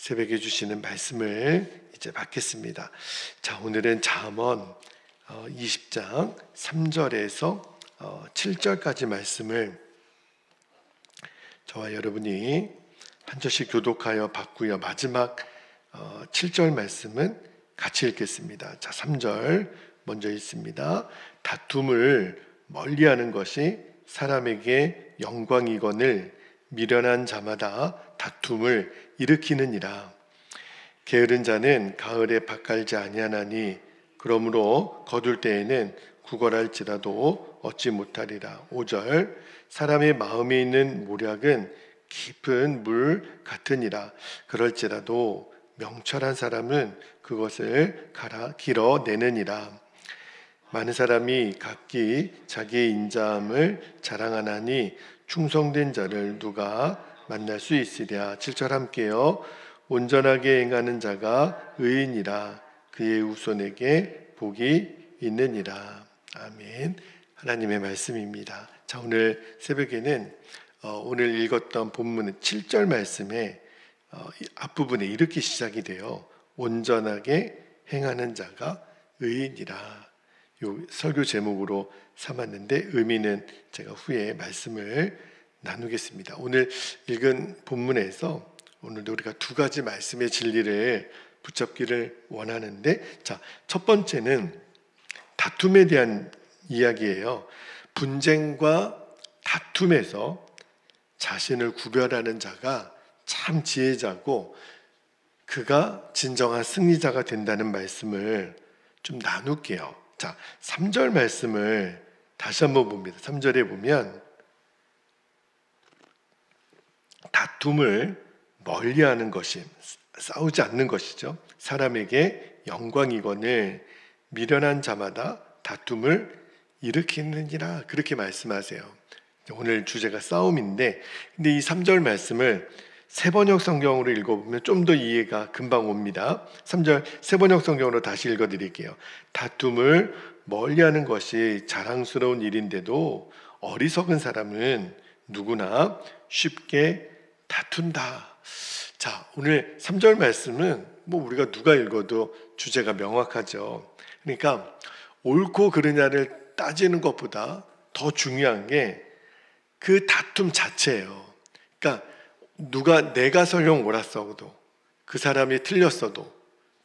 새벽에 주시는 말씀을 이제 받겠습니다. 자, 오늘은 잠언 어, 20장 3절에서 어, 7절까지 말씀을 저와 여러분이 한 절씩 교독하여 받고요. 마지막 어, 7절 말씀은 같이 읽겠습니다. 자, 3절 먼저 읽습니다. 다툼을 멀리하는 것이 사람에게 영광이거늘 미련한 자마다 다툼을 일으키느니라. 게으른 자는 가을에 밭갈지 아니하나니 그러므로 거둘 때에는 구걸할지라도 얻지 못하리라. 5절 사람의 마음에 있는 모략은 깊은 물 같으니라. 그럴지라도 명철한 사람은 그것을 갈아 길어내느니라. 많은 사람이 각기 자기의 인자함을 자랑하나니 충성된 자를 누가 만날 수 있으랴. 7절 함께요. 온전하게 행하는 자가 의인이라 그의 후손에게 복이 있느니라. 아멘. 하나님의 말씀입니다. 자, 오늘 새벽에는 어, 오늘 읽었던 본문은 7절 말씀에 어, 이 앞부분에 이렇게 시작이 돼요. 온전하게 행하는 자가 의인이라. 요 설교 제목으로 삼았는데 의미는 제가 후에 말씀을 나누겠습니다. 오늘 읽은 본문에서 오늘도 우리가 두 가지 말씀의 진리를 붙잡기를 원하는데 자, 첫 번째는 다툼에 대한 이야기예요. 분쟁과 다툼에서 자신을 구별하는 자가 참 지혜자고 그가 진정한 승리자가 된다는 말씀을 좀 나눌게요. 자, 3절 말씀을 다시 한번 봅니다. 3절에 보면 다툼을 멀리하는 것이 싸우지 않는 것이죠. 사람에게 영광이거늘 미련한 자마다 다툼을 일으키느니라 그렇게 말씀하세요. 오늘 주제가 싸움인데 근데 이 3절 말씀을 세번역 성경으로 읽어보면 좀 더 이해가 금방 옵니다. 3절 세번역 성경으로 다시 읽어드릴게요. 다툼을 멀리하는 것이 자랑스러운 일인데도 어리석은 사람은 누구나 쉽게 다툰다. 자, 오늘 3절 말씀은 뭐 우리가 누가 읽어도 주제가 명확하죠. 그러니까 옳고 그르냐를 따지는 것보다 더 중요한 게 그 다툼 자체예요. 그러니까 누가 내가 설령 옳았어도 그 사람이 틀렸어도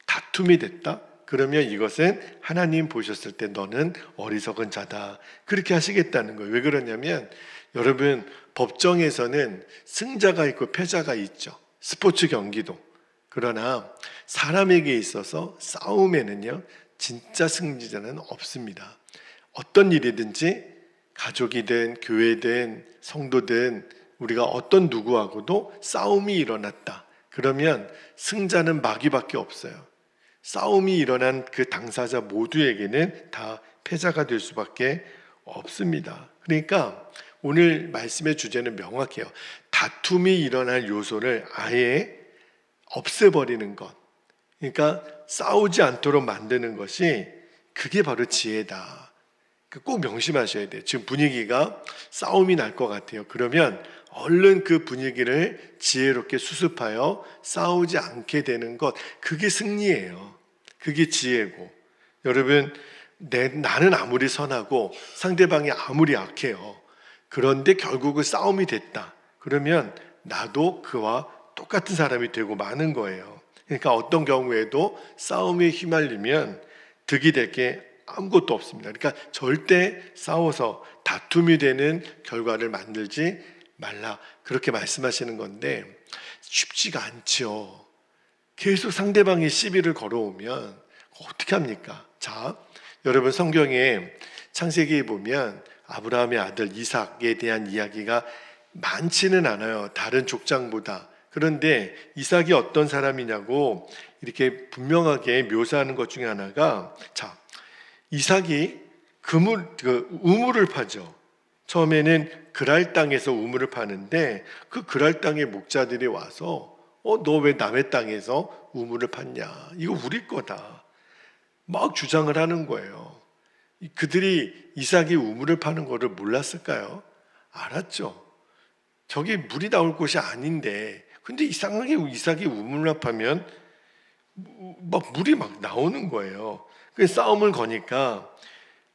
다툼이 됐다? 그러면 이것은 하나님 보셨을 때 너는 어리석은 자다. 그렇게 하시겠다는 거예요. 왜 그러냐면 여러분 법정에서는 승자가 있고 패자가 있죠. 스포츠 경기도. 그러나 사람에게 있어서 싸움에는요, 진짜 승리자는 없습니다. 어떤 일이든지 가족이든 교회든 성도든 우리가 어떤 누구하고도 싸움이 일어났다. 그러면 승자는 마귀밖에 없어요. 싸움이 일어난 그 당사자 모두에게는 다 패자가 될 수밖에 없습니다. 그러니까 오늘 말씀의 주제는 명확해요. 다툼이 일어날 요소를 아예 없애버리는 것. 그러니까 싸우지 않도록 만드는 것이 그게 바로 지혜다. 그꼭 명심하셔야 돼요. 지금 분위기가 싸움이 날 것 같아요. 그러면 얼른 그 분위기를 지혜롭게 수습하여 싸우지 않게 되는 것. 그게 승리예요. 그게 지혜고. 여러분, 내, 나는 아무리 선하고 상대방이 아무리 악해요. 그런데 결국은 싸움이 됐다. 그러면 나도 그와 똑같은 사람이 되고 마는 거예요. 그러니까 어떤 경우에도 싸움에 휘말리면 득이 될 게 아무것도 없습니다. 그러니까 절대 싸워서 다툼이 되는 결과를 만들지 말라. 그렇게 말씀하시는 건데 쉽지가 않죠. 계속 상대방이 시비를 걸어오면 어떻게 합니까? 자, 여러분 성경에 창세기에 보면 아브라함의 아들 이삭에 대한 이야기가 많지는 않아요. 다른 족장보다. 그런데 이삭이 어떤 사람이냐고 이렇게 분명하게 묘사하는 것 중에 하나가 자, 이삭이 그물, 그 우물을 파죠. 처음에는 그랄 땅에서 우물을 파는데 그 그랄 땅의 목자들이 와서 어, 너 왜 남의 땅에서 우물을 팠냐? 이거 우리 거다. 막 주장을 하는 거예요. 그들이 이삭이 우물을 파는 거를 몰랐을까요? 알았죠. 저기 물이 나올 곳이 아닌데 근데 이상하게 이삭이 우물납하면 막 물이 막 나오는 거예요. 그 싸움을 거니까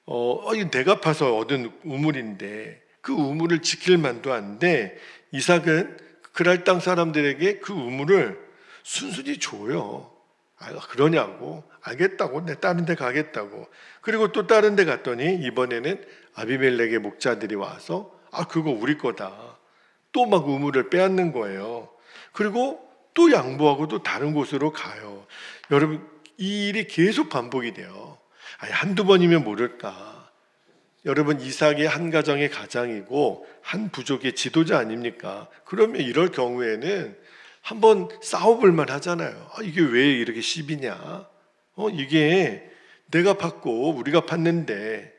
어, 어, 이거 내가 파서 얻은 우물인데 그 우물을 지킬 만도 한데 이삭은 그랄 땅 사람들에게 그 우물을 순순히 줘요. 아, 그러냐고 알겠다고 내 다른 데 가겠다고. 그리고 또 다른 데 갔더니 이번에는 아비멜렉의 목자들이 와서 아 그거 우리 거다. 또 막 우물을 빼앗는 거예요. 그리고 또 양보하고 또 다른 곳으로 가요. 여러분 이 일이 계속 반복이 돼요. 아니 한두 번이면 모를까. 여러분 이삭의 한 가정의 가장이고 한 부족의 지도자 아닙니까? 그러면 이럴 경우에는 한번 싸워볼 만 하잖아요. 아, 이게 왜 이렇게 시비냐? 어, 이게 내가 팠고 우리가 팠는데.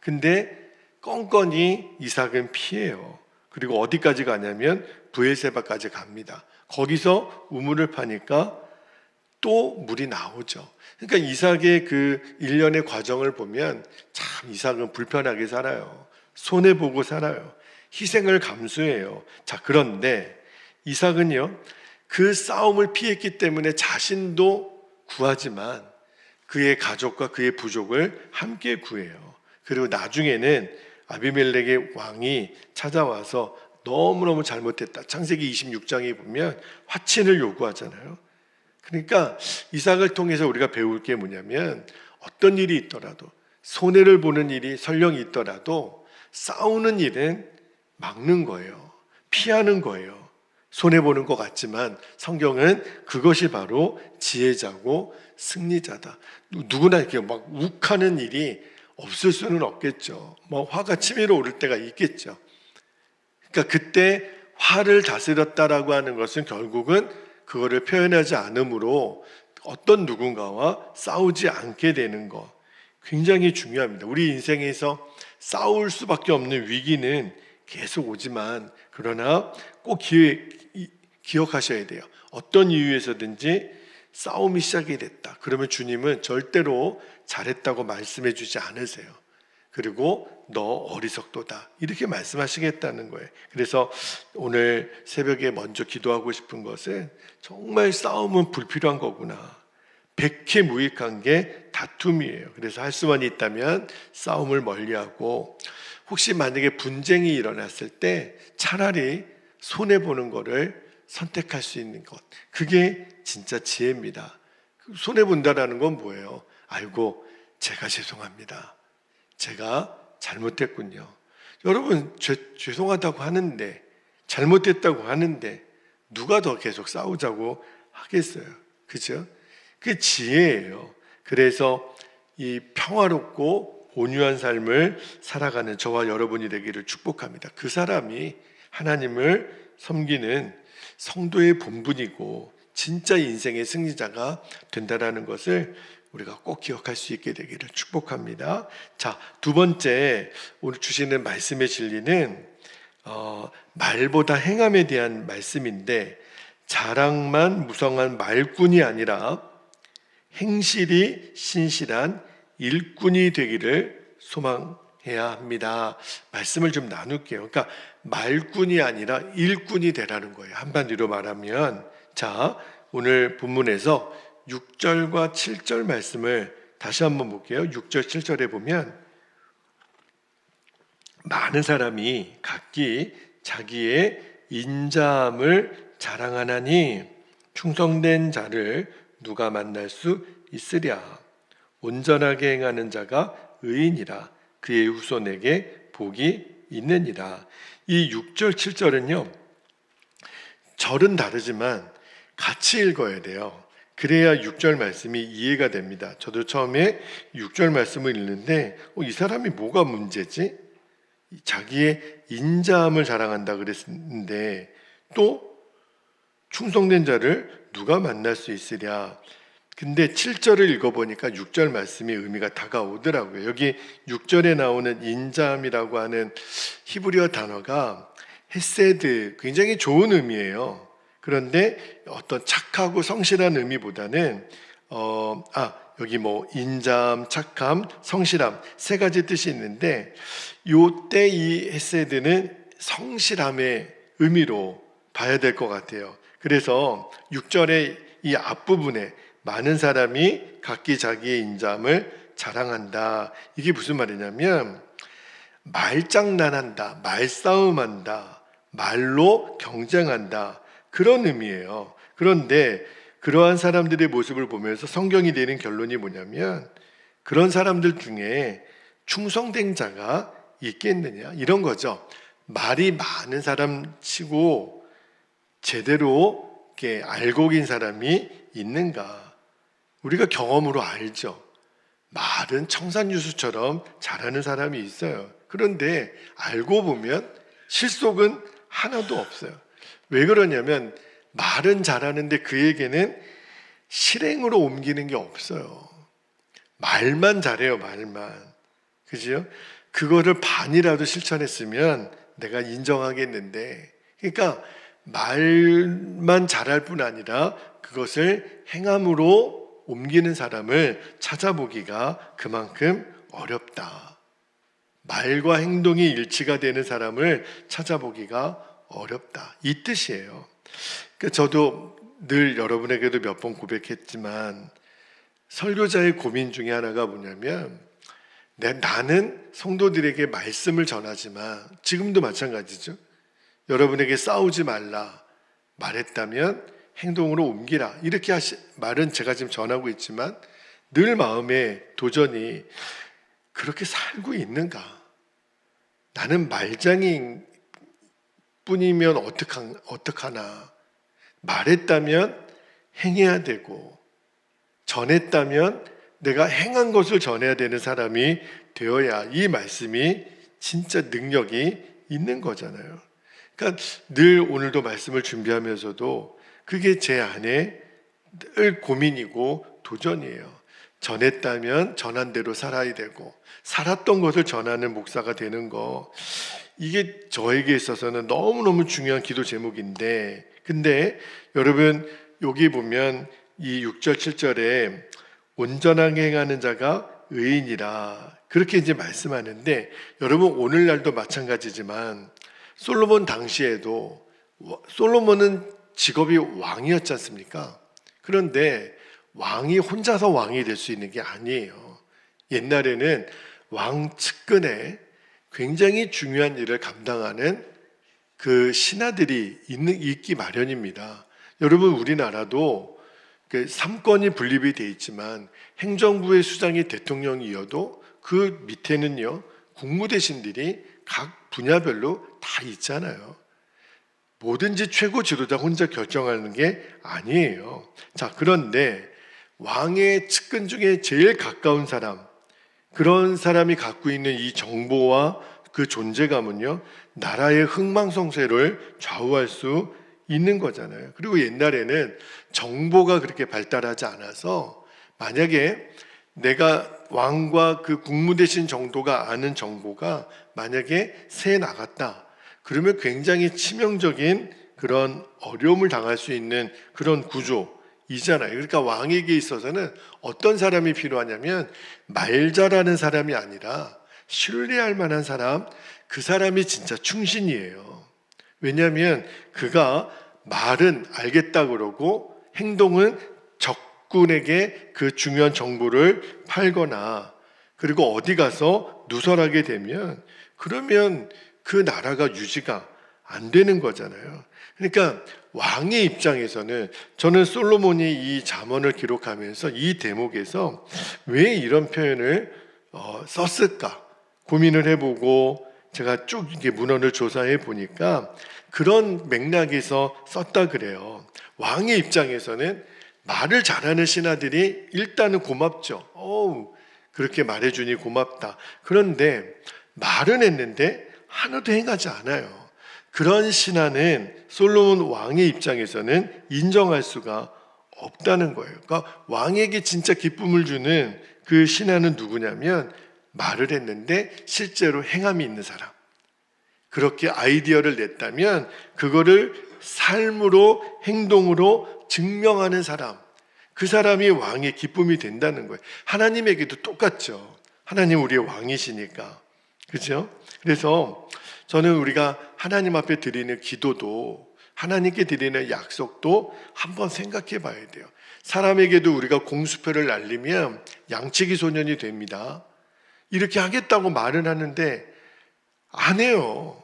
근데 껌껌이 이삭은 피해요. 그리고 어디까지 가냐면 부에세바까지 갑니다. 거기서 우물을 파니까 또 물이 나오죠. 그러니까 이삭의 그 일련의 과정을 보면 참 이삭은 불편하게 살아요. 손해 보고 살아요. 희생을 감수해요. 자, 그런데 이삭은요, 그 싸움을 피했기 때문에 자신도 구하지만 그의 가족과 그의 부족을 함께 구해요. 그리고 나중에는 아비멜렉의 왕이 찾아와서 너무너무 잘못했다. 창세기 26장에 보면 화친을 요구하잖아요. 그러니까 이삭을 통해서 우리가 배울 게 뭐냐면 어떤 일이 있더라도 손해를 보는 일이 설령 있더라도 싸우는 일은 막는 거예요. 피하는 거예요. 손해보는 것 같지만 성경은 그것이 바로 지혜자고 승리자다. 누구나 이렇게 막 욱하는 일이 없을 수는 없겠죠. 뭐 화가 치밀어 오를 때가 있겠죠. 그러니까 그때 화를 다스렸다라고 하는 것은 결국은 그거를 표현하지 않으므로 어떤 누군가와 싸우지 않게 되는 것 굉장히 중요합니다. 우리 인생에서 싸울 수밖에 없는 위기는 계속 오지만 그러나 꼭 기회, 기억하셔야 돼요. 어떤 이유에서든지 싸움이 시작이 됐다. 그러면 주님은 절대로 잘했다고 말씀해 주지 않으세요. 그리고 너 어리석도다. 이렇게 말씀하시겠다는 거예요. 그래서 오늘 새벽에 먼저 기도하고 싶은 것은 정말 싸움은 불필요한 거구나. 백해 무익한 게 다툼이에요. 그래서 할 수만 있다면 싸움을 멀리하고 혹시 만약에 분쟁이 일어났을 때 차라리 손해 보는 거를 선택할 수 있는 것. 그게 진짜 지혜입니다. 손해 본다라는 건 뭐예요? 알고 제가 죄송합니다. 제가 잘못했군요. 여러분 죄, 죄송하다고 하는데 잘못했다고 하는데 누가 더 계속 싸우자고 하겠어요. 그죠? 그 지혜예요. 그래서 이 평화롭고 온유한 삶을 살아가는 저와 여러분이 되기를 축복합니다. 그 사람이 하나님을 섬기는 성도의 본분이고 진짜 인생의 승리자가 된다라는 것을 우리가 꼭 기억할 수 있게 되기를 축복합니다. 자, 두 번째 오늘 주시는 말씀의 진리는 어, 말보다 행함에 대한 말씀인데 자랑만 무성한 말꾼이 아니라 행실이 신실한 일꾼이 되기를 소망해야 합니다. 말씀을 좀 나눌게요. 그러니까 말꾼이 아니라 일꾼이 되라는 거예요. 한마디로 말하면 자, 오늘 본문에서 6절과 7절 말씀을 다시 한번 볼게요. 6절 7절에 보면 많은 사람이 각기 자기의 인자함을 자랑하나니 충성된 자를 누가 만날 수 있으랴 온전하게 행하는 자가 의인이라 그의 후손에게 복이 있느니라 이 6절, 7절은요, 절은 다르지만 같이 읽어야 돼요. 그래야 6절 말씀이 이해가 됩니다. 저도 처음에 6절 말씀을 읽는데, 어, 이 사람이 뭐가 문제지? 자기의 인자함을 자랑한다 그랬는데, 또 충성된 자를 누가 만날 수 있으랴? 근데 7절을 읽어보니까 6절 말씀의 의미가 다가오더라고요. 여기 6절에 나오는 인자함이라고 하는 히브리어 단어가 헤세드, 굉장히 좋은 의미예요. 그런데 어떤 착하고 성실한 의미보다는, 어, 아, 여기 뭐 인자함, 착함, 성실함 세 가지 뜻이 있는데, 요때 이 헤세드는 성실함의 의미로 봐야 될 것 같아요. 그래서 6절의 이 앞부분에 많은 사람이 각기 자기의 인자함을 자랑한다. 이게 무슨 말이냐면 말장난한다, 말싸움한다, 말로 경쟁한다. 그런 의미예요. 그런데 그러한 사람들의 모습을 보면서 성경이 내는 결론이 뭐냐면 그런 사람들 중에 충성된 자가 있겠느냐 이런 거죠. 말이 많은 사람 치고 제대로 알고 긴 사람이 있는가? 우리가 경험으로 알죠. 말은 청산유수처럼 잘하는 사람이 있어요. 그런데 알고 보면 실속은 하나도 없어요. 왜 그러냐면 말은 잘하는데 그에게는 실행으로 옮기는 게 없어요. 말만 잘해요, 말만. 그죠? 그거를 반이라도 실천했으면 내가 인정하겠는데. 그러니까 말만 잘할 뿐 아니라 그것을 행함으로 옮기는 사람을 찾아보기가 그만큼 어렵다. 말과 행동이 일치가 되는 사람을 찾아보기가 어렵다. 이 뜻이에요. 그러니까 저도 늘 여러분에게도 몇 번 고백했지만 설교자의 고민 중에 하나가 뭐냐면 내, 나는 성도들에게 말씀을 전하지만 지금도 마찬가지죠. 여러분에게 싸우지 말라 말했다면 행동으로 옮기라 이렇게 하시, 말은 제가 지금 전하고 있지만 늘 마음에 도전이 그렇게 살고 있는가? 나는 말장인 뿐이면 어떡하, 어떡하나? 말했다면 행해야 되고 전했다면 내가 행한 것을 전해야 되는 사람이 되어야 이 말씀이 진짜 능력이 있는 거잖아요. 그러니까 늘 오늘도 말씀을 준비하면서도 그게 제 안에 늘 고민이고 도전이에요. 전했다면 전한 대로 살아야 되고 살았던 것을 전하는 목사가 되는 거 이게 저에게 있어서는 너무너무 중요한 기도 제목인데 근데 여러분 여기 보면 이 6절 7절에 온전하게 행하는 자가 의인이라 그렇게 이제 말씀하는데 여러분 오늘날도 마찬가지지만 솔로몬 당시에도 솔로몬은 직업이 왕이었지 않습니까? 그런데 왕이 혼자서 왕이 될 수 있는 게 아니에요. 옛날에는 왕 측근에 굉장히 중요한 일을 감당하는 그 신하들이 있는, 있기 마련입니다. 여러분, 우리나라도 그 삼권이 분립이 돼 있지만 행정부의 수장이 대통령이어도 그 밑에는요, 국무대신들이 각 분야별로 다 있잖아요. 뭐든지 최고 지도자 혼자 결정하는 게 아니에요. 자, 그런데 왕의 측근 중에 제일 가까운 사람, 그런 사람이 갖고 있는 이 정보와 그 존재감은요, 나라의 흥망성쇠를 좌우할 수 있는 거잖아요. 그리고 옛날에는 정보가 그렇게 발달하지 않아서 만약에 내가 왕과 그 국무대신 정도가 아는 정보가 만약에 새 나갔다. 그러면 굉장히 치명적인 그런 어려움을 당할 수 있는 그런 구조이잖아요. 그러니까 왕에게 있어서는 어떤 사람이 필요하냐면 말 잘하는 사람이 아니라 신뢰할 만한 사람, 그 사람이 진짜 충신이에요. 왜냐하면 그가 말은 알겠다 그러고 행동은 적군에게 그 중요한 정보를 팔거나 그리고 어디 가서 누설하게 되면 그러면 그 나라가 유지가 안 되는 거잖아요. 그러니까 왕의 입장에서는 저는 솔로몬이 이 잠언을 기록하면서 이 대목에서 왜 이런 표현을 어, 썼을까 고민을 해보고 제가 쭉 이게 문헌을 조사해 보니까 그런 맥락에서 썼다 그래요. 왕의 입장에서는 말을 잘하는 신하들이 일단은 고맙죠. 어우, 그렇게 말해주니 고맙다. 그런데 말은 했는데 하나도 행하지 않아요. 그런 신하는 솔로몬 왕의 입장에서는 인정할 수가 없다는 거예요. 그러니까 왕에게 진짜 기쁨을 주는 그 신하는 누구냐면 말을 했는데 실제로 행함이 있는 사람. 그렇게 아이디어를 냈다면 그거를 삶으로 행동으로 증명하는 사람. 그 사람이 왕의 기쁨이 된다는 거예요. 하나님에게도 똑같죠. 하나님 우리의 왕이시니까. 그죠? 그래서 저는 우리가 하나님 앞에 드리는 기도도 하나님께 드리는 약속도 한번 생각해 봐야 돼요. 사람에게도 우리가 공수표를 날리면 양치기 소년이 됩니다. 이렇게 하겠다고 말은 하는데 안 해요.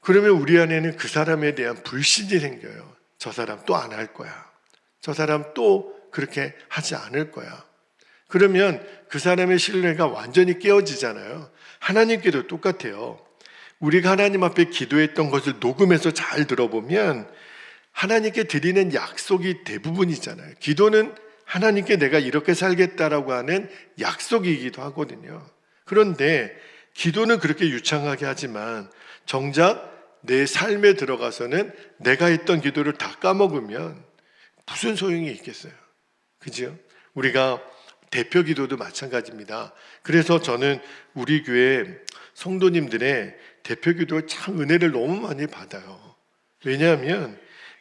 그러면 우리 안에는 그 사람에 대한 불신이 생겨요. 저 사람 또 안 할 거야. 저 사람 또 그렇게 하지 않을 거야. 그러면 그 사람의 신뢰가 완전히 깨어지잖아요. 하나님께도 똑같아요. 우리가 하나님 앞에 기도했던 것을 녹음해서 잘 들어보면 하나님께 드리는 약속이 대부분이잖아요. 기도는 하나님께 내가 이렇게 살겠다라고 하는 약속이기도 하거든요. 그런데 기도는 그렇게 유창하게 하지만 정작 내 삶에 들어가서는 내가 했던 기도를 다 까먹으면 무슨 소용이 있겠어요? 그죠? 우리가 대표 기도도 마찬가지입니다. 그래서 저는 우리 교회 성도님들의 대표 기도 참 은혜를 너무 많이 받아요. 왜냐하면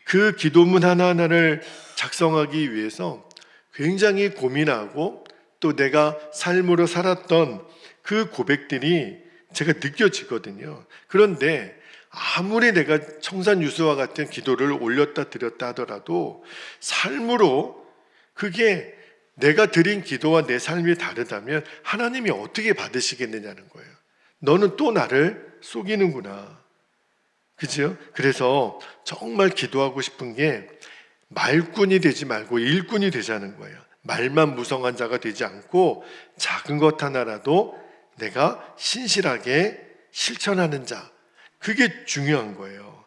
그 기도문 하나하나를 작성하기 위해서 굉장히 고민하고 또 내가 삶으로 살았던 그 고백들이 제가 느껴지거든요. 그런데 아무리 내가 청산유수와 같은 기도를 올렸다 드렸다 하더라도 삶으로 그게 내가 드린 기도와 내 삶이 다르다면 하나님이 어떻게 받으시겠느냐는 거예요. 너는 또 나를 속이는구나. 그죠? 그래서 정말 기도하고 싶은 게 말꾼이 되지 말고 일꾼이 되자는 거예요. 말만 무성한 자가 되지 않고 작은 것 하나라도 내가 신실하게 실천하는 자. 그게 중요한 거예요.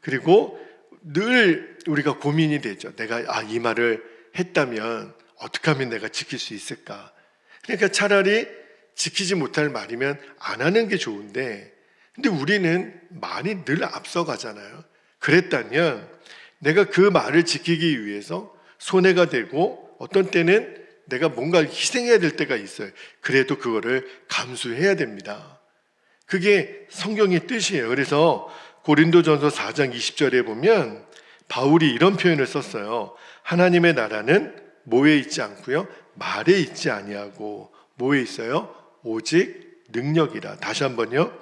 그리고 늘 우리가 고민이 되죠. 내가 아, 이 말을 했다면 어떻게 하면 내가 지킬 수 있을까? 그러니까 차라리 지키지 못할 말이면 안 하는 게 좋은데 근데 우리는 말이 늘 앞서가잖아요. 그랬다면 내가 그 말을 지키기 위해서 손해가 되고 어떤 때는 내가 뭔가 희생해야 될 때가 있어요. 그래도 그거를 감수해야 됩니다. 그게 성경의 뜻이에요. 그래서 고린도전서 4장 20절에 보면 바울이 이런 표현을 썼어요. 하나님의 나라는 뭐에 있지 않고요. 말에 있지 아니하고 뭐에 있어요? 오직 능력이라. 다시 한번요.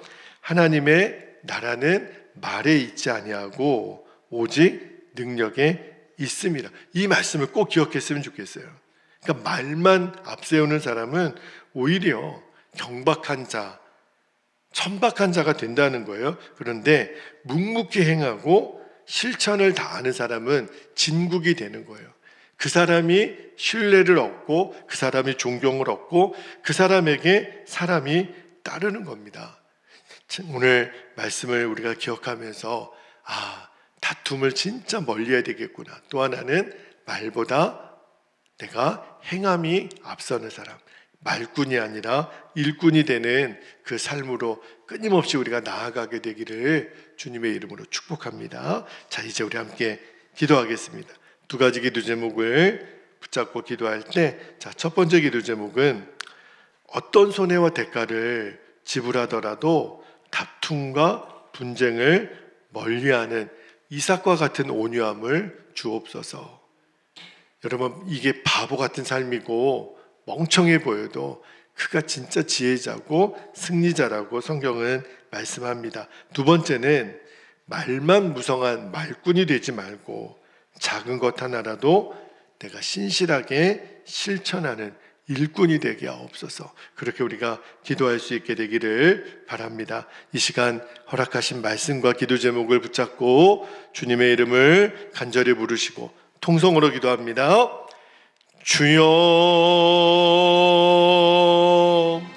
하나님의 나라는 말에 있지 아니하고 오직 능력에 있습니다. 이 말씀을 꼭 기억했으면 좋겠어요. 그러니까 말만 앞세우는 사람은 오히려 경박한 자, 천박한 자가 된다는 거예요. 그런데 묵묵히 행하고 실천을 다하는 사람은 진국이 되는 거예요. 그 사람이 신뢰를 얻고 그 사람이 존경을 얻고 그 사람에게 사람이 따르는 겁니다. 오늘 말씀을 우리가 기억하면서 아, 다툼을 진짜 멀리 해야 되겠구나. 또 하나는 말보다 내가 행함이 앞서는 사람. 말꾼이 아니라 일꾼이 되는 그 삶으로 끊임없이 우리가 나아가게 되기를 주님의 이름으로 축복합니다. 자, 이제 우리 함께 기도하겠습니다. 두 가지 기도 제목을 붙잡고 기도할 때, 자, 첫 번째 기도 제목은 어떤 손해와 대가를 지불하더라도 다툼과 분쟁을 멀리하는 이삭과 같은 온유함을 주옵소서. 여러분, 이게 바보 같은 삶이고 멍청해 보여도 그가 진짜 지혜자고 승리자라고 성경은 말씀합니다. 두 번째는 말만 무성한 말꾼이 되지 말고 작은 것 하나라도 내가 신실하게 실천하는 일꾼이 되게 하옵소서. 그렇게 우리가 기도할 수 있게 되기를 바랍니다. 이 시간 허락하신 말씀과 기도 제목을 붙잡고 주님의 이름을 간절히 부르시고 통성으로 기도합니다. 주여